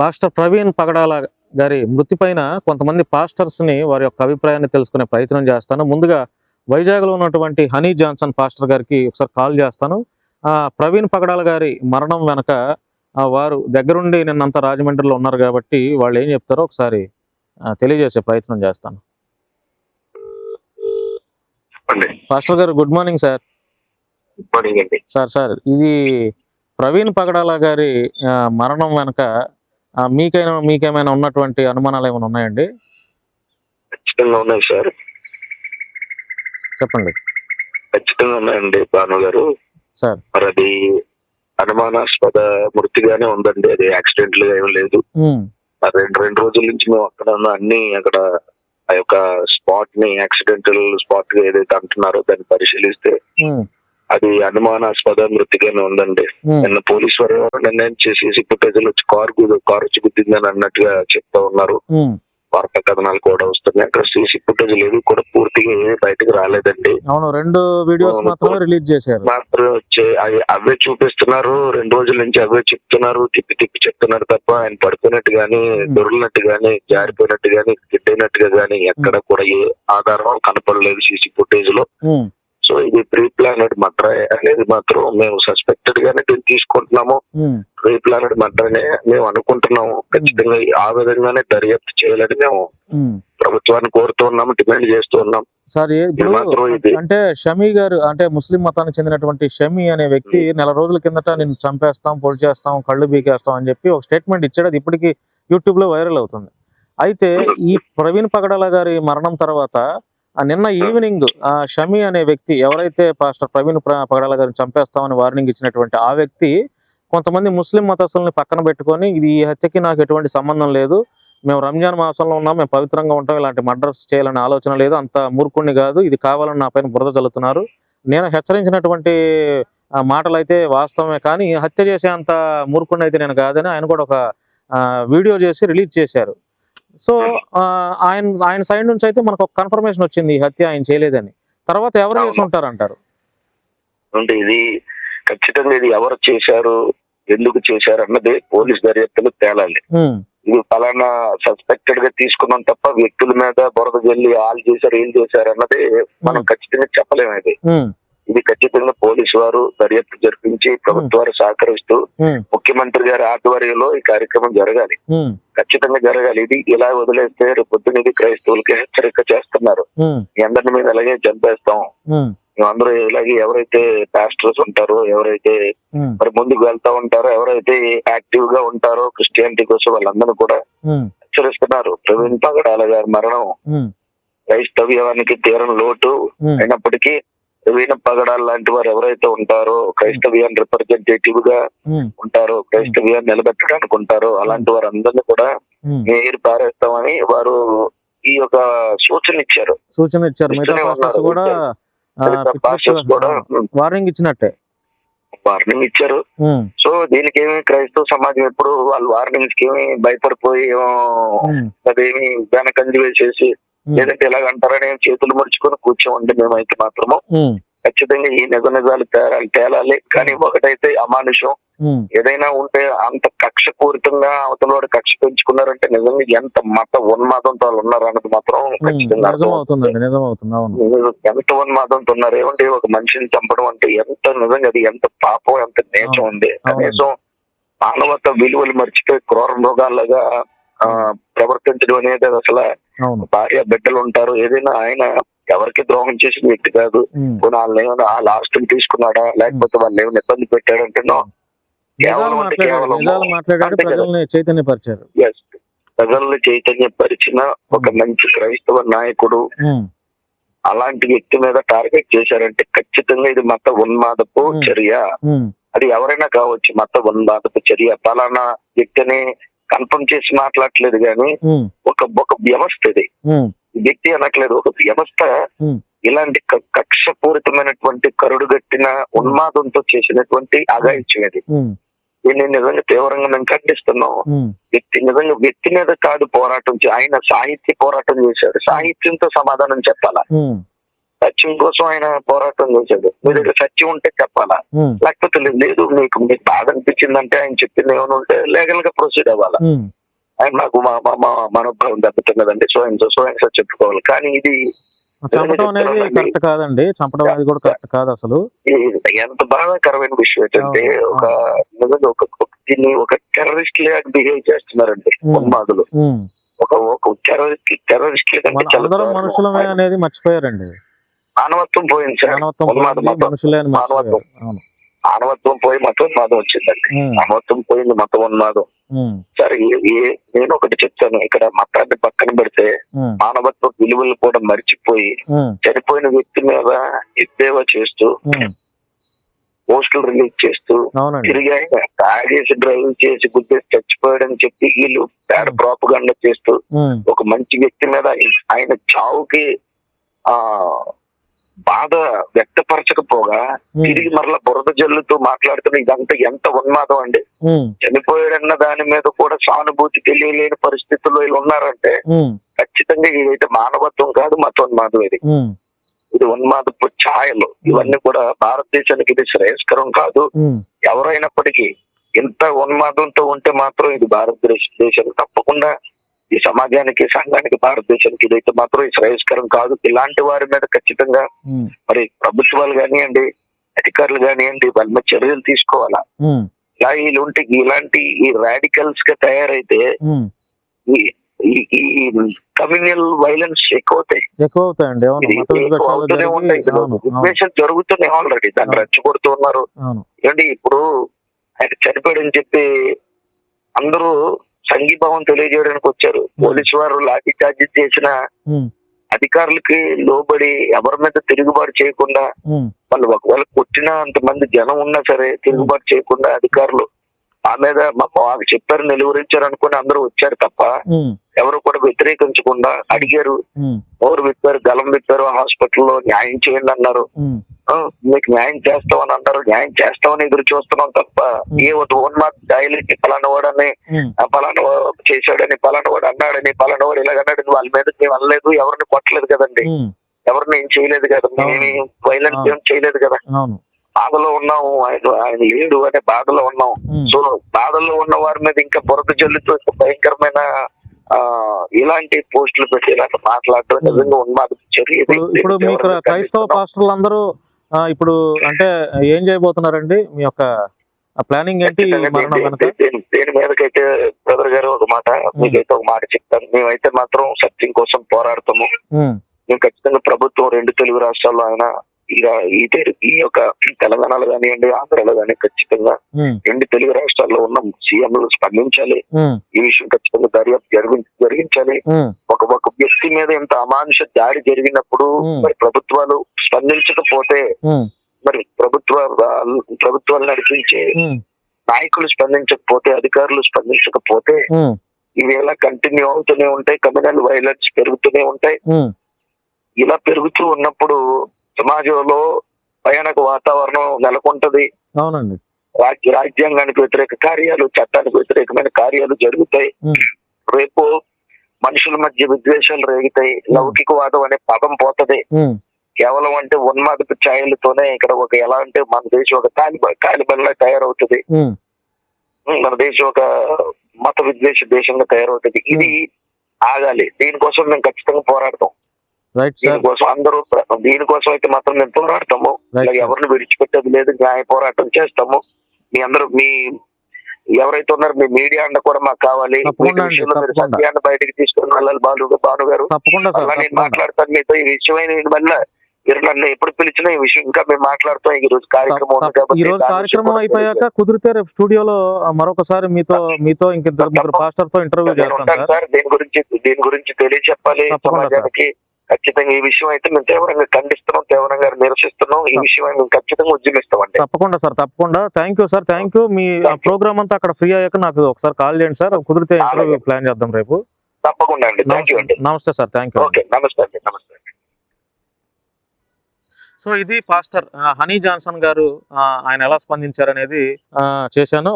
Pastor Praveen పగడాల గారి మృతి పైన కొంతమంది పాస్టర్స్ని వారి యొక్క అభిప్రాయాన్ని తెలుసుకునే ప్రయత్నం చేస్తాను. ముందుగా వైజాగ్లో ఉన్నటువంటి హనీ జాన్సన్ పాస్టర్ గారికి ఒకసారి కాల్ చేస్తాను. ఆ, ప్రవీణ్ పగడాల గారి మరణం వెనక వారు దగ్గరుండి నిన్నంతా రాజమండ్రిలో ఉన్నారు కాబట్టి వాళ్ళు ఏం చెప్తారో ఒకసారి తెలియజేసే ప్రయత్నం చేస్తాను. పాస్టర్ గారు good morning sir. Sir sir ఇది ప్రవీణ్ పగడాల గారి మరణం వెనక మీకైనా మీకేమైనా ఉన్నటువంటి అనుమానాలు ఏమైనా ఉన్నాయండి? ఖచ్చితంగా ఉన్నాయి సార్. చెప్పండి. ఖచ్చితంగా ఉన్నాయండి భాను గారు. సార్. మరి అది అనుమానాస్పద మృతిగానే ఉందండి. అది యాక్సిడెంట్గా ఏం లేదు రెండు రెండు రోజుల నుంచి మేము అక్కడ ఉన్న అన్ని అక్కడ ఆ యొక్క స్పాట్ని యాక్సిడెంటల్ స్పాట్గా ఏదైతే అంటున్నారో దాన్ని పరిశీలిస్తే అది అనుమానాస్పద మృతిగానే ఉందండి. నిన్న పోలీసు వారు నిర్ణయం చేసి ఫుటేజ్లు వచ్చి కారు కారు వచ్చి గుద్దిందని అన్నట్టుగా చెప్తా ఉన్నారు. వార్తా కథనాలు కూడా వస్తున్నాయి. అక్కడ సీసీ ఫుటేజ్ ఏవి కూడా పూర్తిగా ఏమీ బయటకు రాలేదండి. అవును రెండు వీడియోస్. మాత్రమే రిలీజ్ చేశారు. మాత్రం వచ్చే అవి- అవే చూపిస్తున్నారు. రెండు రోజుల నుంచి అవే చెప్తున్నారు. తిప్పి తిప్పి చెప్తున్నారు తప్ప ఆయన పడిపోయినట్టు గాని దొరికినట్టు గాని జారిపోయినట్టు గాని గిడ్డైనట్టుగా గాని ఎక్కడ కూడా ఏ ఆధారం కనపడలేదు సీసీ ఫుటేజ్లో సో ఇది ప్రీ ప్లానెడ్ మర్డర్ అనేది మాత్రం మేము సస్పెక్టెడ్ గానే దీన్ని తీసుకుంటున్నాము. ఉమ్, ప్రీ ప్లానెడ్ మర్డర్ అనే మేము అనుకుంటున్నాము. ఖచ్చితంగా ఆ విధంగానే దర్యాప్తు చేయాలని మేము ఉమ్. ప్రభుత్వాన్ని కోరుతూ ఉన్నాము డిమాండ్ చేస్తూ ఉన్నాం సార్. అంటే షమీ గారు అంటే ముస్లిం మతానికి చెందినటువంటి షమీ అనే వ్యక్తి నెల రోజుల కిందట నేను చంపేస్తాం పొడి చేస్తాం కళ్ళు బీకేస్తాం అని చెప్పి ఒక స్టేట్మెంట్ ఇచ్చాడు. అది ఇప్పటికీ యూట్యూబ్లో వైరల్ అవుతుంది. అయితే ఈ ప్రవీణ్ పగడాల గారి మరణం తర్వాత నిన్న ఈవినింగ్ ఆ షమీ అనే వ్యక్తి ఎవరైతే పాస్టర్ ప్రవీణ్ ప్ర- పగడాల గారిని చంపేస్తామని వార్నింగ్ ఇచ్చినటువంటి ఆ వ్యక్తి కొంతమంది ముస్లిం మతస్థుల్ని పక్కన పెట్టుకొని ఇది ఈ హత్యకి నాకు ఎటువంటి సంబంధం లేదు. మేము రంజాన్ మాసంలో ఉన్నాం మేము పవిత్రంగా ఉంటాం ఇలాంటి మర్డర్స్ చేయాలనే ఆలోచన లేదు. అంత మూర్ఖుణ్ణి కాదు. ఇది కావాలని నా పైన బురద చల్లుతున్నారు. నేను హెచ్చరించినటువంటి మాటలు అయితే వాస్తవమే కానీ హత్య చేసే అంత మూర్ఖుణ్ణి అయితే నేను కాదని ఆయన కూడా ఒక వీడియో చేసి రిలీజ్ చేశారు. సో ఆయన ఆయన సైడ్ నుంచి అయితే మనకు ఒక కన్ఫర్మేషన్ వచ్చింది ఈ హత్య ఆయన చేయలేదని. తర్వాత ఎవరు చేసి. ఉంటారు అంటారు అంటే ఇది ఖచ్చితంగా ఇది ఎవరు చేశారు ఎందుకు చేశారు అన్నది పోలీస్ దర్యాప్తులు తేలాలి. ఇది ఫలానా సస్పెక్టెడ్గా తీసుకున్నాం తప్ప వ్యక్తుల మీద బురద జల్లి వాళ్ళు చేశారు ఏం చేశారు అన్నది మనం ఖచ్చితంగా చెప్పలేము ఉమ్, ఇది ఖచ్చితంగా పోలీసు వారు దర్యాప్తు జరిపించి ప్రభుత్వాలు సహకరిస్తూ ముఖ్యమంత్రి గారి ఆధ్వర్యంలో ఈ కార్యక్రమం జరగాలి. ఖచ్చితంగా జరగాలి. ఇది ఇలా వదిలేస్తే రేపు పొద్దున ఇది క్రైస్తవులకి హెచ్చరిక చేస్తున్నారు. అందరిని మీద అలాగే చంపేస్తాం. మేమందరూ ఇలాగే ఎవరైతే పాస్టర్స్ ఉంటారో ఎవరైతే మరి ముందుకు వెళ్తా ఉంటారో ఎవరైతే యాక్టివ్గా ఉంటారో క్రిస్టియానిటీ కోసం వాళ్ళందరూ కూడా హెచ్చరిస్తున్నారు. ప్రవీణ్ పగడాల గారి మరణం క్రైస్తవ్యానికి తీరం లోటు అయినప్పటికీ ప్రవీణ పగడాల లాంటి వారు ఎవరైతే ఉంటారో క్రైస్తవ్యాన్ని రిప్రజెంటేటివ్గా ఉంటారో క్రైస్తవ్యాన్ని నిలబెట్టడానికి ఉంటారో అలాంటి వారందరినీ కూడా ఉమ్. నీరు పారేస్తామని వారు ఈ యొక్క సూచన ఇచ్చారు. సూచన ఇచ్చారు. కూడా కూడా వార్నింగ్ ఇచ్చినట్టే. వార్నింగ్ ఇచ్చారు. సో దీనికి ఏమి క్రైస్తవ సమాజం ఎప్పుడు వాళ్ళు వార్నింగ్స్కి ఏమి భయపడిపోయి అదేమి వెనకంజి వేసేసి లేదంటే ఏం చేతులు ముడుచుకొని కూర్చోండి మేమైతే మాత్రము. ఖచ్చితంగా ఈ నిజ నిజాలు తేరాలి తేలాలి. కానీ ఒకటైతే అమానుషం. ఏదైనా ఉంటే అంత కక్ష పూరితంగా అవతల కక్ష పెంచుకున్నారంటే నిజంగా ఎంత మత ఉన్మాదంతో వాళ్ళు ఉన్నారు అన్నది మాత్రం ఖచ్చితంగా ఎంత ఉన్మాదంతో ఉన్నారు ఏమంటే ఒక మనిషిని చంపడం అంటే ఎంత నిజంగా అది ఎంత పాపం ఎంత నేచం ఉంది. కనీసం మానవత విలువలు మర్చిపోయి క్రూర మృగాలుగా ఆ, ప్రవర్తించడం అనేది అసలు భార్య బిడ్డలు ఉంటారు. ఏదైనా ఆయన ఎవరికి ద్రోహం చేసిన వ్యక్తి కాదు. వాళ్ళని ఏమైనా ఆ లాస్ట్ తీసుకున్నాడా? లేకపోతే వాళ్ళు ఏమైనా ఇబ్బంది పెట్టాడంటే. ప్రజల్ని ప్రజల్ని చైతన్యపరిచిన ఒక మంచి క్రైస్తవ నాయకుడు అలాంటి వ్యక్తి మీద టార్గెట్ చేశారంటే ఖచ్చితంగా ఇది మత ఉన్మాదపు. చర్య. అది ఎవరైనా కావచ్చు మత ఉన్మాదపు చర్య. పలానా వ్యక్తిని కన్ఫర్మ్ చేసి మాట్లాడట్లేదు కానీ ఒక ఒక వ్యవస్థ ఇది. వ్యక్తి అనట్లేదు ఒక వ్యవస్థ. ఇలాంటి కక్షపూరితమైనటువంటి కరుడుగట్టిన ఉన్మాదంతో చేసినటువంటి అగాయిత్యం ఇది. దీన్ని నిజంగా తీవ్రంగా మేము ఖండిస్తున్నాం వ్యక్తి నిజంగా వ్యక్తి మీద కాదు పోరాటం ఆయన సాహిత్య పోరాటం చేశాడు. సాహిత్యంతో సమాధానం చెప్పాలా? సత్యం కోసం ఆయన పోరాటం చేశాడు. మీ దగ్గర సత్యం ఉంటే చెప్పాలా? లేకపోతే లేదు, మీకు మీకు బాధ అనిపించిందంటే ఆయన చెప్పింది ఏమైనా ఉంటే లీగల్గా ప్రొసీడ్ అవ్వాలా? ఆయన నాకు మా మా మనోభావం దెబ్బతిన్నదండి సో ఆయన సో ఆయన సార్ చెప్పుకోవాలి. కానీ ఇది చంపడం అనేది కరెక్ట్ కాదండి. చంపడం అనేది కూడా కరెక్ట్ కాదు అసలు. ఎంత బాధాకరమైన విషయం ఏంటంటే ఒక ఒక దీన్ని ఒక టెర్రరిస్ట్ లాగా బిహేవ్ చేస్తున్నారండి. ఉన్మాదులు. ఒక ఒక టెర్రరిస్ట్ టెర్రరిస్ట్ అందరం మనుషులమే అనేది మర్చిపోయారండి. మానవత్వం పోయింది మానవత్వం ఉన్మాదం పోయి మతోన్మాదం వచ్చిందండి. ఉమ్, మానవత్వం పోయింది మత ఉన్మాదం సరే నేను ఒకటి చెప్తాను. ఇక్కడ మతాన్ని పక్కన పెడితే మానవత్వ విలువలు కూడా మర్చిపోయి చనిపోయిన వ్యక్తి మీద ఎద్దేవా చేస్తూ పోస్టులు రిలీజ్ చేస్తూ తిరిగి ఆయన తాగేసి డ్రైవింగ్ చేసి గుద్దేసి చచ్చిపోయాడని చెప్పి వీళ్ళు పేడ ప్రాపగండ చేస్తూ ఒక మంచి వ్యక్తి మీద ఆయన చావుకి ఆ బాధ వ్యక్తపరచకపోగా తిరిగి మరలా బురద జల్లుతూ మాట్లాడుతున్న ఇదంతా ఎంత ఉన్మాదం అండి? చనిపోయాడన్న దాని మీద కూడా సానుభూతి తెలియలేని పరిస్థితుల్లో వీళ్ళు ఉన్నారంటే ఖచ్చితంగా ఇదైతే మానవత్వం కాదు మతోన్మాదం ఇది. ఉమ్, ఇది ఉన్మాదపు ఛాయలు. ఇవన్నీ కూడా భారతదేశానికి ఇది శ్రేయస్కరం కాదు. ఎవరైనప్పటికీ ఇంత ఉన్మాదంతో ఉంటే మాత్రం ఇది భారతదేశ దేశం తప్పకుండా ఈ సమాజానికి సంఘానికి భారతదేశానికి ఇదైతే మాత్రం శ్రేయస్కరం కాదు. ఇలాంటి వారి మీద ఖచ్చితంగా మరి ప్రభుత్వాలు కానివ్వండి అధికారులు కానివ్వండి వాళ్ళ మీద చర్యలు తీసుకోవాలా? ఇలా ఉంటే ఇలాంటి ఈ రాడికల్స్గా తయారైతే. ఈ కమ్యూనల్ వైలెన్స్ ఎక్కువ అవుతాయి ఎక్కువ అవుతాయండి అవుతూనే ఉంటాయి. జరుగుతున్నాయి ఆల్రెడీ దాన్ని. రెచ్చగొడుతూ ఉన్నారు. ఏంటి ఇప్పుడు ఆయన చనిపోయాడని చెప్పి అందరూ సంఘీభావం తెలియజేయడానికి వచ్చారు. పోలీసు వారు లాఠీ చార్జీ చేసిన ఉమ్, అధికారులకి లోబడి ఎవరి మీద తిరుగుబాటు చేయకుండా ఉమ్, వాళ్ళు ఒకవేళ కొట్టిన అంతమంది జనం ఉన్నా సరే తిరుగుబాటు చేయకుండా అధికారులు ఆ మీద మాకు చెప్పారు నిలువరించారు అనుకుని అందరూ వచ్చారు తప్ప ఎవరు కూడా వ్యతిరేకించకుండా అడిగారు. ఎవరు విప్పారు గలం విప్పారు హాస్పిటల్లో న్యాయం చేయండి అన్నారు. మీకు న్యాయం చేస్తామని అంటారు. న్యాయం చేస్తామని ఎదురు చూస్తున్నాం తప్ప ఏ ఉన్మాద్ డాయిలెట్ పలానా వాడని పలానా చేశాడని పలానా వాడు అన్నాడని పలానా వాడు ఇలాగ అన్నాడని వాళ్ళ మీద మేము అనలేదు ఎవరిని కొట్టలేదు కదండి. ఎవరిని ఏం చేయలేదు కదా. మేము వైలెన్స్. ఏం చేయలేదు కదా. బాధలో ఉన్నాము. ఆయన ఆయన లేడు అనే బాధలో ఉన్నాం. సో బాధల్లో ఉన్న వారి మీద ఇంకా బురద జల్లుతూ భయంకరమైన ఆ ఇలాంటి పోస్టులు పెట్టి ఇలాంటి మాట్లాడటం. నిజంగా ఉన్మాద చర్య. ఇప్పుడు ఇప్పుడు మీ క్ర- క్రైస్తవ పాస్టర్లు అందరూ ఇప్పుడు అంటే ఏం చేయబోతున్నారండి? మీ యొక్క ప్లానింగ్ ఏంటి దీని- మీదకైతే బ్రదర్ గారు ఒక మాట మీకైతే ఒక మాట చెప్తాను. మేమైతే మాత్రం సత్యం కోసం పోరాడతాము. మేము ఖచ్చితంగా ప్రభుత్వం రెండు తెలుగు రాష్ట్రాల్లో ఆయన రా- ఈ యొక్క తెలంగాణలో కానివ్వండి ఆంధ్రలో కానీ ఖచ్చితంగా రెండు తెలుగు రాష్ట్రాల్లో ఉన్న సీఎంలు స్పందించాలి. ఈ విషయం ఖచ్చితంగా దర్యాప్తు జరిగి జరిగించాలి. ఒక ఒక వ్యక్తి మీద ఇంత అమానుష దాడి జరిగినప్పుడు. మరి ప్రభుత్వాలు స్పందించకపోతే మరి ప్రభుత్వ ప్రభుత్వాలు నడిపించే నాయకులు స్పందించకపోతే అధికారులు స్పందించకపోతే ఇవి ఎలా కంటిన్యూ అవుతూనే ఉంటాయి. కమ్యూనల్ వైలెన్స్ పెరుగుతూనే ఉంటాయి. ఇలా పెరుగుతూ ఉన్నప్పుడు సమాజంలో భయానక వాతావరణం నెలకొంటది. అవునండి. రాజ్య రాజ్యాంగానికి వ్యతిరేక కార్యాలు చట్టానికి వ్యతిరేకమైన కార్యాలు జరుగుతాయి. రేపు మనుషుల మధ్య విద్వేషాలు రేగుతాయి. లౌకికవాదం అనే పదం పోతది. కేవలం అంటే ఉన్మాదపు ఛాయలతోనే ఇక్కడ ఒక ఎలా అంటే మన దేశం ఒక తాలిబ తాలిబన్లా తయారవుతుంది. మన దేశం ఒక మత విద్వేష దేశంగా తయారవుతుంది. ఇది ఆగాలి. దీనికోసం మేము ఖచ్చితంగా పోరాడతాం. రైట్ దీనికోసం అందరూ దీనికోసం అయితే మాత్రం మేము పోరాడతాము. ఎవరిని విడిచిపెట్టేది లేదు న్యాయ పోరాటం చేస్తాము. మీ అందరూ మీ ఎవరైతే ఉన్నారో మీ మీడియా అండ కూడా మాకు కావాలి. సత్యాన్ని బయటకు తీసుకుని వెళ్ళాలి బాలు భాను గారు. అలా నేను మాట్లాడతాను మీతో. ఈ విషయమైన వల్ల మీరు నన్ను ఎప్పుడు పిలిచినా ఈ విషయం ఇంకా మేము మాట్లాడుతాం. ఈ రోజు కార్యక్రమం ఉంది తప్ప- కాబట్టి ఈ రోజు దాని విషయం కార్యక్రమం అయిపోయాక కుదిరితే రేపు స్టూడియోలో మరొకసారి మీతో మీతో ఇంకిద్దరు ముగ్గురు పాస్టర్తో ఇంటర్వ్యూ నేను చేస్తాం ఉంటాను సార్. దీని గురించి దీని గురించి సార్. సమాజానికి ఖచ్చితంగా ఈ విషయం అయితే మేము తీవ్రంగా ఖండిస్తున్నాం తీవ్రంగా నిరసిస్తున్నాం. ఈ విషయం మేము ఖచ్చితంగా ఉద్యమిస్తామండి. తప్పకుండా సార్ తప్పకుండా. Thank you sir thank you me programme అంతా అక్కడ ఫ్రీ అయ్యాక నాకు ఒకసారి కాల్ చేయండి సార్. కుదిరితే ప్లాన్ చేద్దాం రేపు. తప్పకుండా అండి. థ్యాంక్ యూ అండి. నమస్తే సార్. థ్యాంక్ యూ ఓకే నమస్తే అండి. నమస్తే సో ఇది పాస్టర్ హనీ జాన్సన్ గారు ఆయన ఎలా స్పందించారనేది చేశాను.